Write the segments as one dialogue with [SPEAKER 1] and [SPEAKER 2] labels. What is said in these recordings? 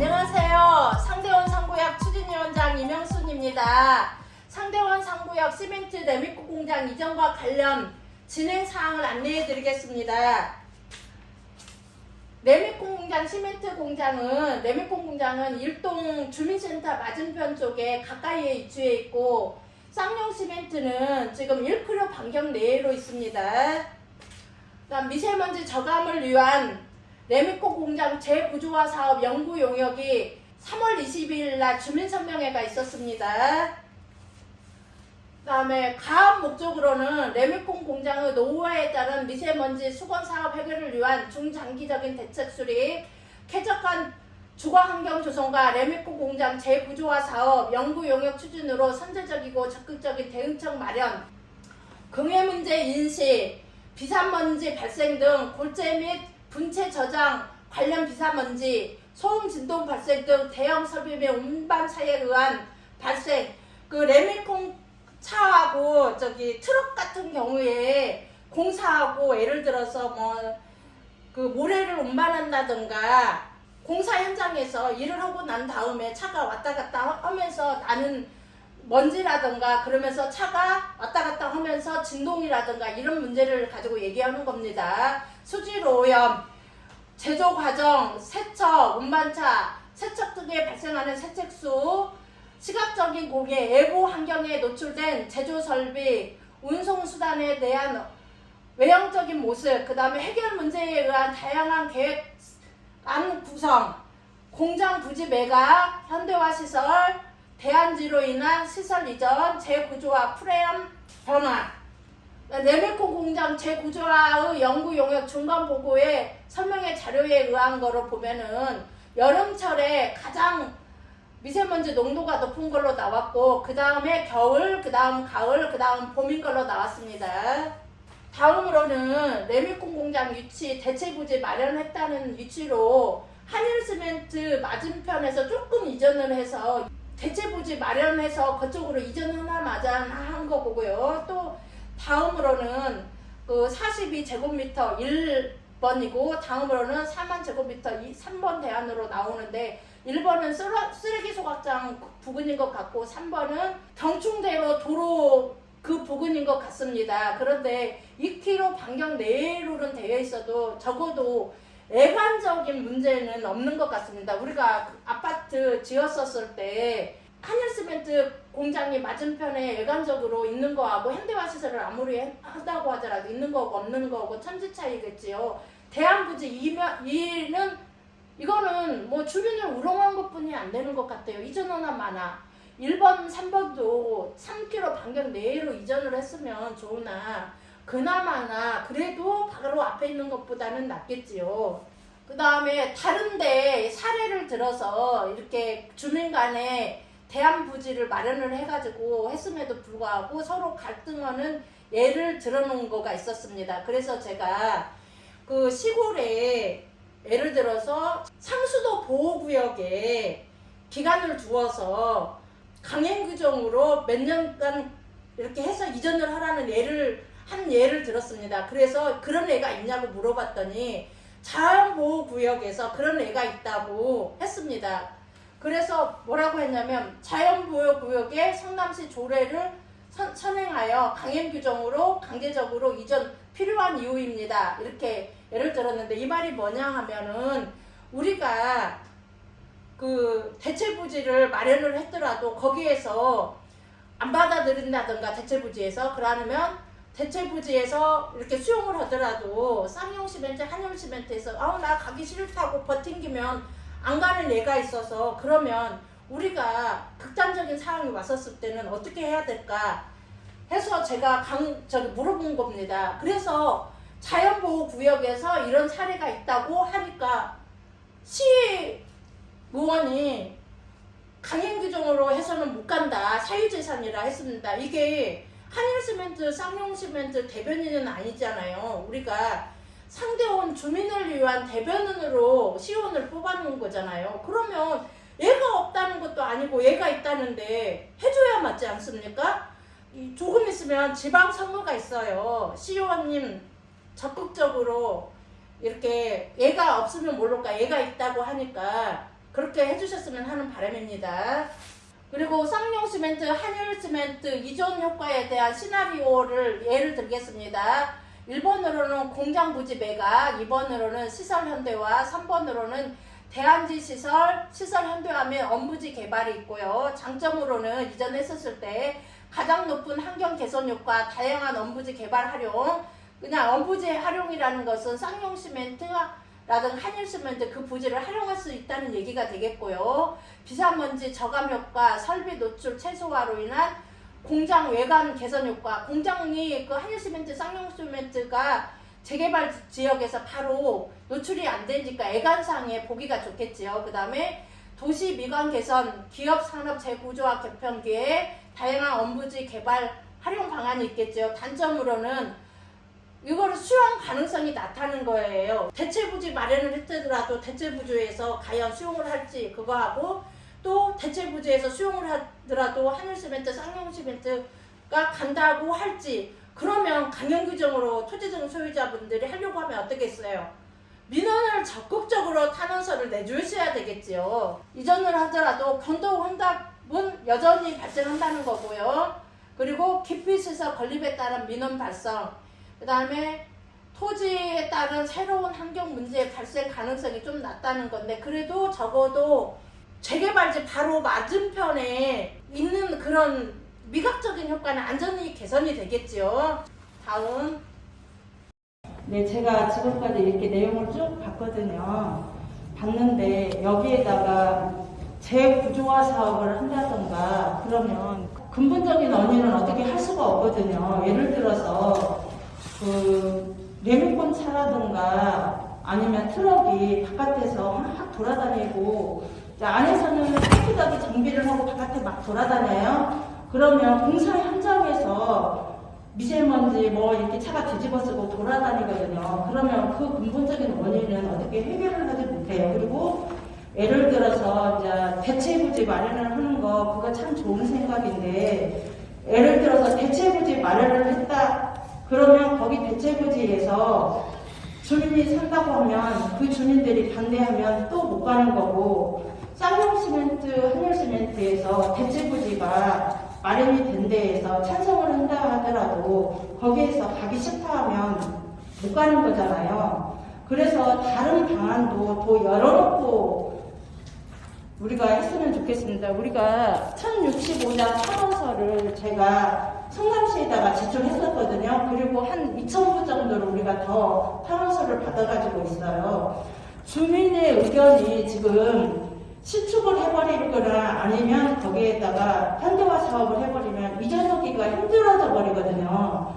[SPEAKER 1] 안녕하세요. 상대원 상구역 추진위원장 이명순입니다. 상대원 상구역 시멘트 레미코 공장 이전과 관련 진행 사항을 안내해 드리겠습니다. 레미콘 공장 시멘트 공장은 레미콘 공장은 일동 주민센터 맞은편 쪽에 가까이에 위치해 있고 쌍용 시멘트는 지금 1km 반경 내로 있습니다. 미세먼지 저감을 위한 레미코 공장 재구조화 사업 연구 용역이 3월 22일 날 주민설명회가 있었습니다. 그다음에 가업 목적으로는 레미콘 공장의 노후화에 따른 미세먼지 수건 사업 해결을 위한 중장기적인 대책 수립, 쾌적한 주거 환경 조성과 레미콘 공장 재구조화 사업 연구 용역 추진으로 선제적이고 적극적인 대응책 마련, 긍해 문제 인식, 비산먼지 발생 등 골재 및 분체 저장 관련 비산먼지, 소음 진동 발생 등 대형 및 운반 차에 의한 발생, 그 레미콘 차하고 저기 트럭 같은 경우에 공사하고 예를 들어서 뭐 그 모래를 운반한다든가 공사 현장에서 일을 하고 난 다음에 차가 왔다 갔다 하면서 나는 먼지라든가 그러면서 차가 왔다 갔다 하면서 진동이라든가 이런 문제를 가지고 얘기하는 겁니다. 수질 오염, 제조 과정, 세척, 운반차, 세척 등에 발생하는 세척수, 시각적인 공해, 외부 환경에 노출된 제조 설비, 운송 수단에 대한 외형적인 모습, 그 다음에 해결 문제에 의한 다양한 계획 안 구성, 공장 부지 매각, 현대화 시설, 대안지로 인한 시설 이전, 재구조화 프레임 변화, 레미콘 공장 재구조화의 연구 용역 중간 보고의 설명의 자료에 의한 거로 보면은 여름철에 가장 미세먼지 농도가 높은 걸로 나왔고 그 다음에 겨울, 그 다음 가을, 그 다음 봄인 걸로 나왔습니다. 다음으로는 레미콘 공장 위치 대체부지 마련했다는 위치로 한일시멘트 맞은편에서 조금 이전을 해서 대체 부지 마련해서 그쪽으로 이전하나마자 한거 보고요. 또 다음으로는 그 42제곱미터 1번이고 다음으로는 4만 제곱미터 3번 대안으로 나오는데 1번은 쓰레기 소각장 부근인 것 같고 3번은 경충대로 도로 그 부근인 것 같습니다. 그런데 2km 반경 내로는 되어 있어도 적어도 애관적인 문제는 없는 것 같습니다. 우리가 그 아파트 지었었을 때 한일시멘트 공장이 맞은편에 외관적으로 있는 거하고 현대화 시설을 아무리 한다고 하더라도 있는 거고 없는 거고 천지 차이겠지요. 대한부지 2는 이거는 뭐 주민을 우롱한 것 뿐이 안 되는 것 같아요. 이전하나 마나. 1번, 3번도 3km 반경 내로 이전을 했으면 좋으나 그나마나 그래도 바로 앞에 있는 것보다는 낫겠지요. 그 다음에 다른데 사례를 들어서 이렇게 주민 간에 대안 부지를 마련을 해가지고 했음에도 불구하고 서로 갈등하는 예를 들어놓은 거가 있었습니다. 그래서 제가 그 시골에 예를 들어서 상수도 보호구역에 기간을 두어서 강행 규정으로 몇 년간 이렇게 해서 이전을 하라는 예를 한 예를 들었습니다. 그래서 그런 애가 있냐고 물어봤더니 자연보호구역에서 그런 애가 있다고 했습니다. 그래서 뭐라고 했냐면 자연보호구역에 성남시 조례를 선, 선행하여 강행 규정으로 강제적으로 이전 필요한 이유입니다. 이렇게 예를 들었는데 이 말이 뭐냐 하면은 우리가 그 대체 부지를 마련을 했더라도 거기에서 안 받아들인다든가 대체 부지에서 그러면 대체부지에서 이렇게 수용을 하더라도 쌍용 시멘트, 한용 시멘트에서 아우 나 가기 싫다고 버팅기면 안 가는 애가 있어서 그러면 우리가 극단적인 상황이 왔었을 때는 어떻게 해야 될까 해서 제가 강 저기 물어본 겁니다. 그래서 자연보호 구역에서 이런 사례가 있다고 하니까 시 의원이 강행 규정으로 해서는 못 간다. 사유재산이라 했습니다. 이게 한일 시멘트, 쌍용 시멘트 대변인은 아니잖아요. 우리가 상대원 주민을 위한 대변인으로 시의원을 뽑아놓은 거잖아요. 그러면 얘가 없다는 것도 아니고 얘가 있다는데 해줘야 맞지 않습니까? 이 조금 있으면 지방 선거가 있어요. 시의원님 적극적으로 이렇게 얘가 없으면 모를까 얘가 있다고 하니까
[SPEAKER 2] 그렇게 해주셨으면 하는 바람입니다. 그리고 쌍용 시멘트, 한일 시멘트 이전 효과에 대한 시나리오를 예를 들겠습니다. 1번으로는 공장 부지 매각, 2번으로는 시설 현대화, 3번으로는 대안지 시설, 시설 현대화 및 엄부지 개발이 있고요. 장점으로는 이전에 했었을 때 가장 높은 환경 개선 효과, 다양한 엄부지 개발 활용, 그냥 엄부지 활용이라는 것은 쌍용 시멘트 라든 한일시멘트 그 부지를 활용할 수 있다는 얘기가 되겠고요. 비산먼지 저감 효과, 설비 노출 최소화로 인한 공장 외관 개선 효과, 공장이 그 한일시멘트, 쌍용시멘트가 재개발 지역에서 바로 노출이 안 되니까 애관상에 보기가 좋겠지요. 그 다음에 도시 미관 개선, 기업 산업 재구조화 개편 기획, 다양한 엄부지 개발 활용 방안이 있겠죠. 단점으로는 이거를 수용 가능성이 낮다는 거예요. 대체 부지 마련을 했더라도 대체 부지에서 과연 수용을 할지 그거하고 또 대체 부지에서 수용을 하더라도 한일시멘트, 쌍용 시멘트가 간다고 할지 그러면 강연 규정으로 토지등 소유자분들이 하려고 하면 어떻겠어요? 민원을 적극적으로 탄원서를 내주셔야 되겠지요. 이전을 하더라도 변동 환답은 여전히 발생한다는 거고요. 그리고 기피시설 건립에 따른 민원 발생, 그 다음에 토지에 따른 새로운 환경 문제 발생 가능성이 좀 낮다는 건데 그래도 적어도 재개발지 바로 맞은편에 있는 그런 미각적인 효과는 안전이 개선이 되겠지요. 다음
[SPEAKER 1] 네, 제가 지금까지 이렇게 내용을 쭉 봤거든요. 봤는데 여기에다가 재구조화 사업을 한다던가 그러면 근본적인 원인은 어떻게 할 수가 없거든요. 예를 들어서 그 레미콘 차라든가 아니면 트럭이 바깥에서 막 돌아다니고 안에서는 깨끗하게 정비를 하고 바깥에 막 돌아다녀요. 그러면 공사 현장에서 미세먼지 뭐 이렇게 차가 뒤집어 쓰고 돌아다니거든요. 그러면 그 근본적인 원인은 어떻게 해결을 하지 못해요. 그리고 예를 들어서 이제 대체부지 마련을 하는 거 그거 참 좋은 생각인데 예를 들어서 대체부지 마련을 했다 그러면 거기 대체부지에서 주민이 산다고 하면 그 주민들이 반대하면 또 못 가는 거고 쌍용 시멘트, 한일시멘트에서 대체부지가 마련이 된 데에서 찬성을 한다 하더라도 거기에서 가기 싫다 하면 못 가는 거잖아요. 그래서 다른 방안도 더 열어놓고 우리가 했으면 좋겠습니다. 우리가 1065장 탄원서를 제가 성남시에다가 제출했었거든요. 그리고 한 2,000부 정도를 우리가 더 탄원서를 받아가지고 있어요. 주민의 의견이 지금 신축을 해버리거나 아니면 거기에다가 현대화 사업을 해버리면 이전하기가 힘들어져 버리거든요.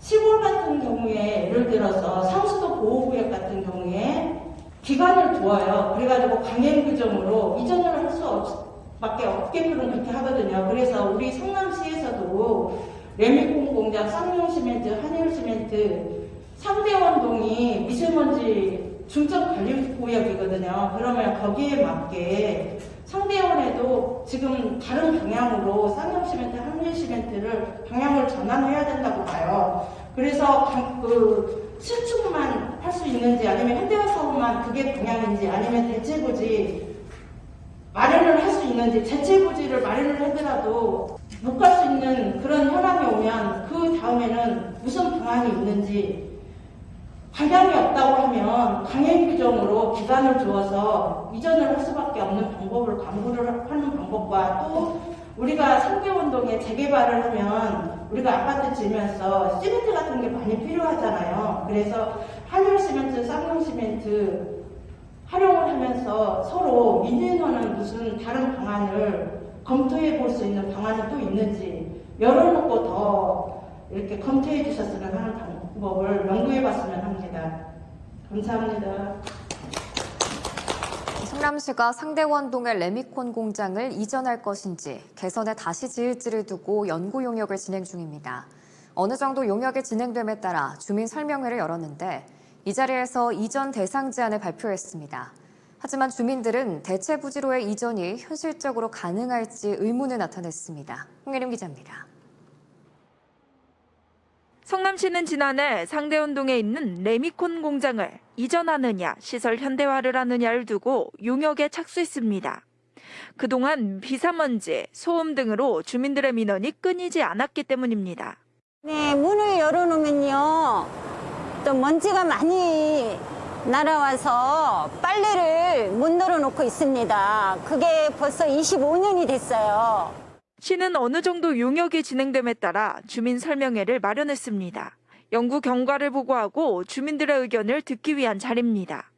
[SPEAKER 1] 시골 같은 경우에 예를 들어서 상수도 보호구역 같은 경우에 기간을 두어요. 그래가지고 강행 규정으로 이전을 할 수 밖에 없게끔 그렇게 하거든요. 그래서 우리 성남시에서도 레미콘 공장, 쌍용시멘트, 한일시멘트, 상대원동이 미세먼지 중점 관리 구역이거든요. 그러면 거기에 맞게 상대원에도 지금 다른 방향으로 쌍용시멘트, 한일시멘트를 방향을 전환해야 된다고 봐요. 그래서 강- 그 신축만 할 수 있는지 아니면 현대화 사업만 그게 방향인지 아니면 대체부지 마련을 할 수 있는지 대체부지를 마련을 하더라도 못 갈 수 있는 그런 현황이 오면 그 다음에는 무슨 방안이 있는지 방향이 없다고 하면 강행 규정으로 기간을 두어서 이전을 할 수밖에 없는 방법을 강구를 하는 방법과 또 우리가 상계운동에 재개발을 하면 우리가 아파트 지으면서 시멘트 같은 게 많이 필요하잖아요. 그래서 한일 시멘트, 쌍용 시멘트 활용을 하면서 서로 민주노는 무슨 다른 방안을 검토해 볼 수 있는 방안이 또 있는지 열어놓고 더 이렇게 검토해 주셨으면 하는 방법을 연구해 봤으면 합니다. 감사합니다.
[SPEAKER 3] 성남시가 상대원동의 레미콘 공장을 이전할 것인지 개선에 다시 지을지를 두고 연구 용역을 진행 중입니다. 어느 정도 용역이 진행됨에 따라 주민 설명회를 열었는데 이 자리에서 이전 대상 제안을 발표했습니다. 하지만 주민들은 대체 부지로의 이전이 현실적으로 가능할지 의문을 나타냈습니다. 홍예림 기자입니다.
[SPEAKER 4] 성남시는 지난해 상대원동에 있는 레미콘 공장을 이전하느냐 시설 현대화를 하느냐를 두고 용역에 착수했습니다. 그동안 비사먼지, 소음 등으로 주민들의 민원이 끊이지 않았기 때문입니다.
[SPEAKER 5] 네, 문을 열어놓으면요. 또 먼지가 많이 날아와서 빨래를 못 널어놓고 있습니다. 그게 벌써 25년이 됐어요.
[SPEAKER 4] 시는 어느 정도 용역이 진행됨에 따라 주민 설명회를 마련했습니다. 연구 경과를 보고하고 주민들의 의견을 듣기 위한 자리입니다.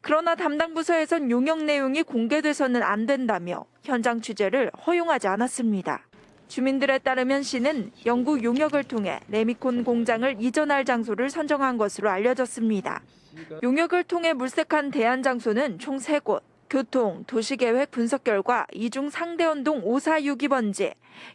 [SPEAKER 4] 그러나 담당 부서에선 용역 내용이 공개돼서는 안 된다며 현장 취재를 허용하지 않았습니다. 주민들에 따르면 시는 연구 용역을 통해 레미콘 공장을 이전할 장소를 선정한 것으로 알려졌습니다. 용역을 통해 물색한 대안 장소는 총 3곳. 교통, 도시계획 분석 결과 이중 상대원동 5462번지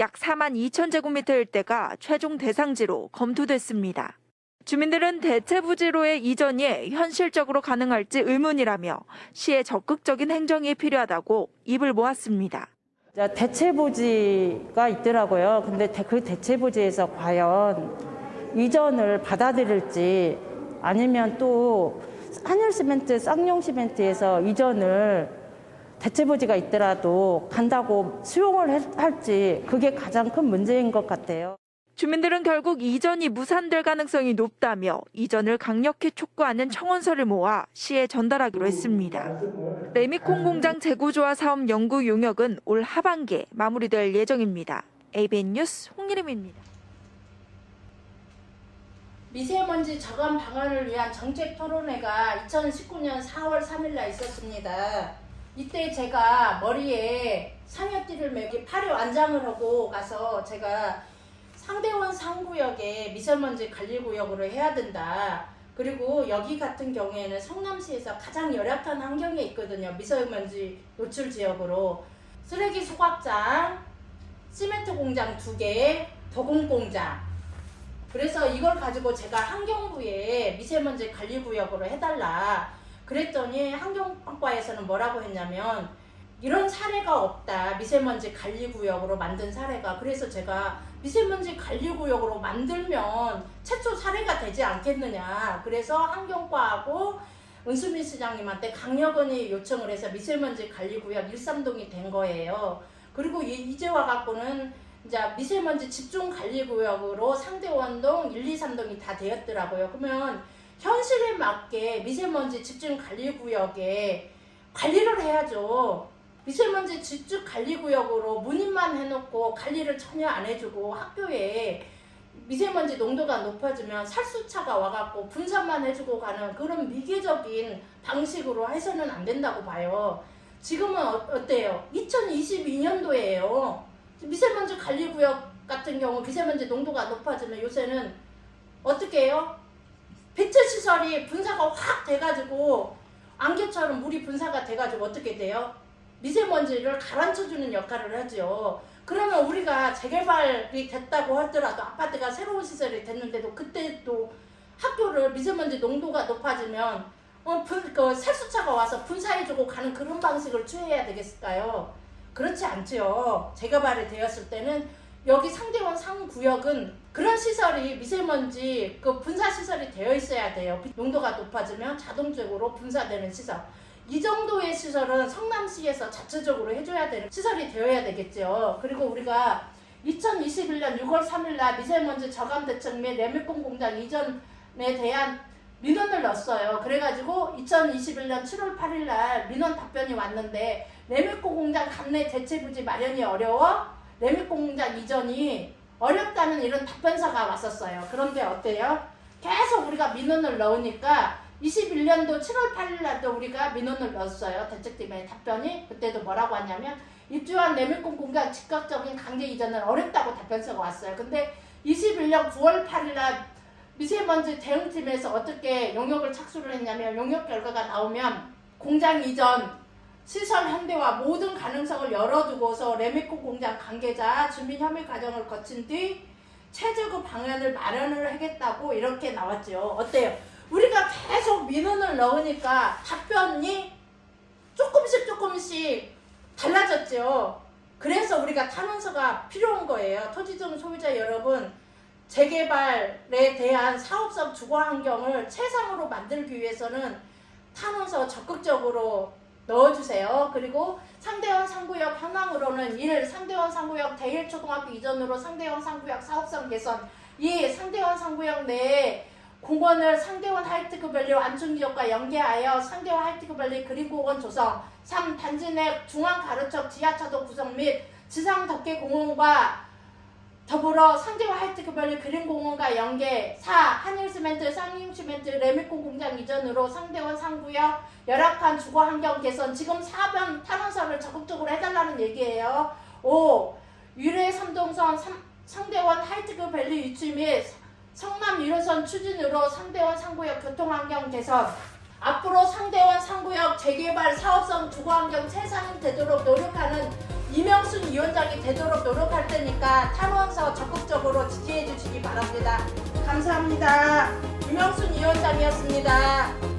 [SPEAKER 4] 약 4만 2천 제곱미터 일대가 최종 대상지로 검토됐습니다. 주민들은 대체 부지로의 이전이 현실적으로 가능할지 의문이라며 시의 적극적인 행정이 필요하다고 입을 모았습니다.
[SPEAKER 6] 자, 대체부지가 있더라고요. 근데 대- 그 대체부지에서 과연 이전을 받아들일지 아니면 또 한일시멘트, 쌍용 시멘트에서 이전을 대체부지가 있더라도 간다고 수용을 해- 할지 그게 가장 큰 문제인 것 같아요.
[SPEAKER 4] 주민들은 결국 이전이 무산될 가능성이 높다며 이전을 강력히 촉구하는 청원서를 모아 시에 전달하기로 했습니다. 레미콘 공장 재구조화 사업 연구 용역은 올 하반기에 마무리될 예정입니다. ABN 뉴스 홍예림입니다.
[SPEAKER 1] 미세먼지 저감 방안을 위한 정책 토론회가 2019년 4월 3일 날 있었습니다. 이때 제가 머리에 상여띠를 매기 팔에 완장을 하고 가서 제가 상대원 상구역에 미세먼지 관리구역으로 해야 된다. 그리고 여기 같은 경우에는 성남시에서 가장 열악한 환경에 있거든요. 미세먼지 노출 지역으로. 쓰레기 소각장, 시멘트 공장 두 개, 도금 공장. 그래서 이걸 가지고 제가 환경부에 미세먼지 관리구역으로 해달라. 그랬더니 환경과에서는 뭐라고 했냐면 이런 사례가 없다. 미세먼지 관리 구역으로 만든 사례가. 그래서 제가 미세먼지 관리 구역으로 만들면 최초 사례가 되지 않겠느냐. 그래서 환경과하고 은수민 시장님한테 강력원이 요청을 해서 미세먼지 관리 구역 13동이 된 거예요. 그리고 이- 이제 와 갖고는 이제 미세먼지 집중 관리 구역으로 상대원동 1, 2, 3동이 다 되었더라고요. 그러면 현실에 맞게 미세먼지 집중 관리 구역에 관리를 해야죠. 미세먼지 집중 관리 구역으로 문의만 해놓고 관리를 전혀 안 해주고 학교에 미세먼지 농도가 높아지면 살수차가 와갖고 분산만 해주고 가는 그런 미개적인 방식으로 해서는 안 된다고 봐요. 지금은 어, 어때요? 2022년도예요. 미세먼지 관리구역 같은 경우 미세먼지 농도가 높아지면 요새는 어떻게 해요? 배출 시설이 분사가 확 돼가지고 안개처럼 물이 분사가 돼가지고 어떻게 돼요? 미세먼지를 가라앉혀주는 역할을 하죠. 그러면 우리가 재개발이 됐다고 하더라도 아파트가 새로운 시설이 됐는데도 그때 또 학교를 미세먼지 농도가 높아지면 어, 분, 그 세수차가 와서 분사해주고 가는 그런 방식을 취해야 되겠을까요? 그렇지 않죠. 재개발이 되었을 때는 여기 상대원 상구역은 그런 시설이 미세먼지 그 분사 시설이 되어 있어야 돼요. 농도가 높아지면 자동적으로 분사되는 시설. 이 정도의 시설은 성남시에서 자체적으로 해줘야 되는 시설이 되어야 되겠죠. 그리고 우리가 2021년 6월 3일 날 미세먼지 저감 대책 및 레미콘 공장 이전에 대한 민원을 넣었어요. 그래가지고 2021년 7월 8일 날 민원 답변이 왔는데 레미콘 공장 감내 대체 부지 마련이 어려워 레미콘 공장 이전이 어렵다는 이런 답변서가 왔었어요. 그런데 어때요? 계속 우리가 민원을 넣으니까 21년도 7월 8일 날도 우리가 민원을 넣었어요. 대책팀의 답변이 그때도 뭐라고 하냐면 입주한 레미콘 공장 즉각적인 강제 이전은 어렵다고 답변서가 왔어요. 근데 21년 9월 8일 날 미세먼지 대응팀에서 어떻게 용역을 착수를 했냐면 용역 결과가 나오면 공장 이전 시설 현대화 모든 가능성을 열어두고서 레미콘 공장 관계자 주민 협의 과정을 거친 뒤 최저급 방안을 마련을 하겠다고 이렇게 나왔죠. 어때요? 우리가 계속 민원을 넣으니까 답변이 조금씩 조금씩 달라졌죠. 그래서 우리가 탄원서가 필요한 거예요. 토지점 소유자 여러분, 재개발에 대한 사업성 주거 환경을 최상으로 만들기 위해서는 탄원서 적극적으로 넣어주세요. 그리고 상대원 상구역 현황으로는 1. 상대원 상구역 대일초등학교 이전으로 상대원 상구역 사업성 개선 2. 상대원 상구역 내에 공원을 상대원 하이트크밸리 완충지역과 연계하여 상대원 하이트크밸리 그린공원 조성 3. 단지 내 중앙 가로척 지하차도 구성 및 지상 덮개 공원과 더불어 상대와 하이트크밸리 그린공원과 연계 4. 한일시멘트, 쌍용시멘트, 레미콘 공장 이전으로 상대원 상구역 열악한 주거 환경 개선 지금 4번 탄원서를 적극적으로 해달라는 얘기예요. 5. 유래 삼동선 삼- 상대원 하이트크밸리 유치 및 성남 1호선 추진으로 상대원 상구역 교통환경 개선 앞으로 상대원 상구역 재개발 사업성 주거환경 최상이 되도록 노력하는 이명순 위원장이 되도록 노력할 테니까 탄원서 적극적으로 지지해 주시기 바랍니다. 감사합니다. 이명순 위원장이었습니다.